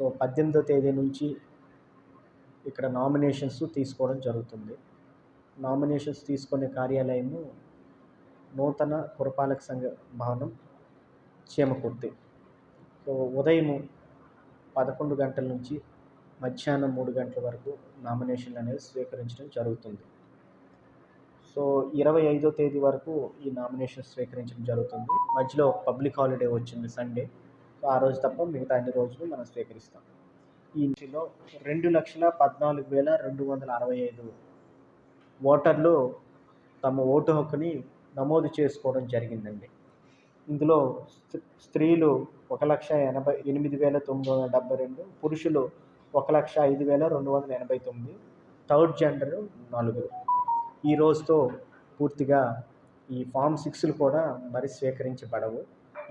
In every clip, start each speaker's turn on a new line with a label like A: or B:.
A: So పద్దెనిమిదో తేదీ నుంచి ఇక్కడ నామినేషన్స్ తీసుకోవడం జరుగుతుంది. నామినేషన్స్ తీసుకునే కార్యాలయము నూతన పురపాలక సంఘ భవనం చీమకుర్తి. సో ఉదయము పదకొండు గంటల నుంచి మధ్యాహ్నం మూడు గంటల వరకు నామినేషన్లు అనేది స్వీకరించడం జరుగుతుంది. సో ఇరవై ఐదో తేదీ వరకు ఈ నామినేషన్ స్వీకరించడం జరుగుతుంది. మధ్యలో ఒక పబ్లిక్ హాలిడే వచ్చింది సండే. సో ఆ రోజు తప్ప మిగతా అన్ని రోజులు మనం స్వీకరిస్తాం. ఈ ఇంటిలో రెండు లక్షల పద్నాలుగు వేల రెండు వందల అరవై ఐదు ఓటర్లు తమ ఓటు హక్కుని నమోదు చేసుకోవడం జరిగిందండి. ఇందులో స్త్రీలు ఒక లక్ష ఎనభై ఎనిమిది వేల తొమ్మిది వందల డెబ్బై రెండు పురుషులు ఒక లక్ష ఐదు వేల రెండు వందల ఎనభై తొమ్మిది థర్డ్ జెండర్ నలుగురు ఈ రోజుతో పూర్తిగా ఈ ఫామ్ సిక్స్లు కూడా మరి స్వీకరించబడవు.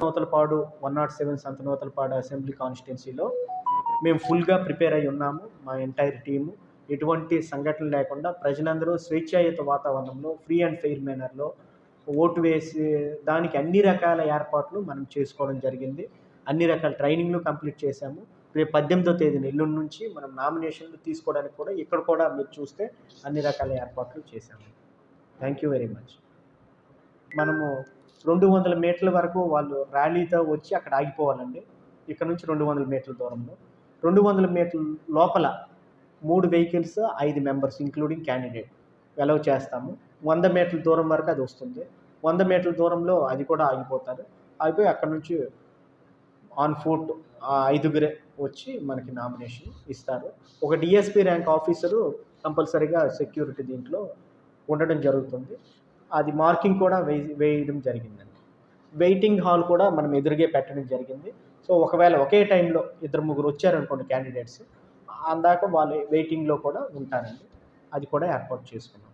A: నూతలపాడు వన్ నాట్ సెవెన్ సంత నూతలపాడు అసెంబ్లీ కాన్స్టిట్యున్సీలో మేము ఫుల్గా ప్రిపేర్ అయి ఉన్నాము మా ఎంటైర్ టీము ఎటువంటి సంఘటనలు లేకుండా ప్రజలందరూ స్వేచ్ఛాయుత వాతావరణంలో ఫ్రీ అండ్ ఫెయిర్ మేనర్లో ఓటు వేసి దానికి అన్ని రకాల ఏర్పాట్లు మనం చేసుకోవడం జరిగింది. అన్ని రకాల ట్రైనింగ్లు కంప్లీట్ చేశాము. రేపు పద్దెనిమిదో తేదీన ఎల్లుండి నుంచి మనం నామినేషన్లు తీసుకోవడానికి కూడా ఇక్కడ కూడా మీరు చూస్తే అన్ని రకాల ఏర్పాట్లు చేశాము. థ్యాంక్ యూ వెరీ మచ్ మనము రెండు వందల మీటర్ల వరకు వాళ్ళు ర్యాలీతో వచ్చి అక్కడ ఆగిపోవాలండి. ఇక్కడ నుంచి రెండు వందల మీటర్ల దూరంలో. రెండు వందల మీటర్ల లోపల మూడు వెహికల్స్ ఐదు మెంబర్స్ ఇంక్లూడింగ్ క్యాండిడేట్ అలౌ చేస్తాము. వంద మీటర్ల దూరం వరకు అది వస్తుంది. వంద మీటర్ల దూరంలో అది కూడా ఆగిపోతారు. ఆగిపోయి అక్కడ నుంచి ఆన్ ఫుట్ ఐదుగురే వచ్చి మనకి నామినేషన్ ఇస్తారు. ఒక డిఎస్పీ ర్యాంక్ ఆఫీసరు కంపల్సరీగా సెక్యూరిటీ దీంట్లో ఉండడం జరుగుతుంది. అది మార్కింగ్ కూడా వేయి వేయడం జరిగిందండి. వెయిటింగ్ హాల్ కూడా మనం ఎదురుగే పెట్టడం జరిగింది. సో ఒకవేళ ఒకే టైంలో ఇద్దరు ముగ్గురు వచ్చారనుకోండి క్యాండిడేట్స్ అందాక వాళ్ళు వెయిటింగ్లో కూడా ఉంటారండి. అది కూడా ఏర్పాటు చేసుకున్నాం.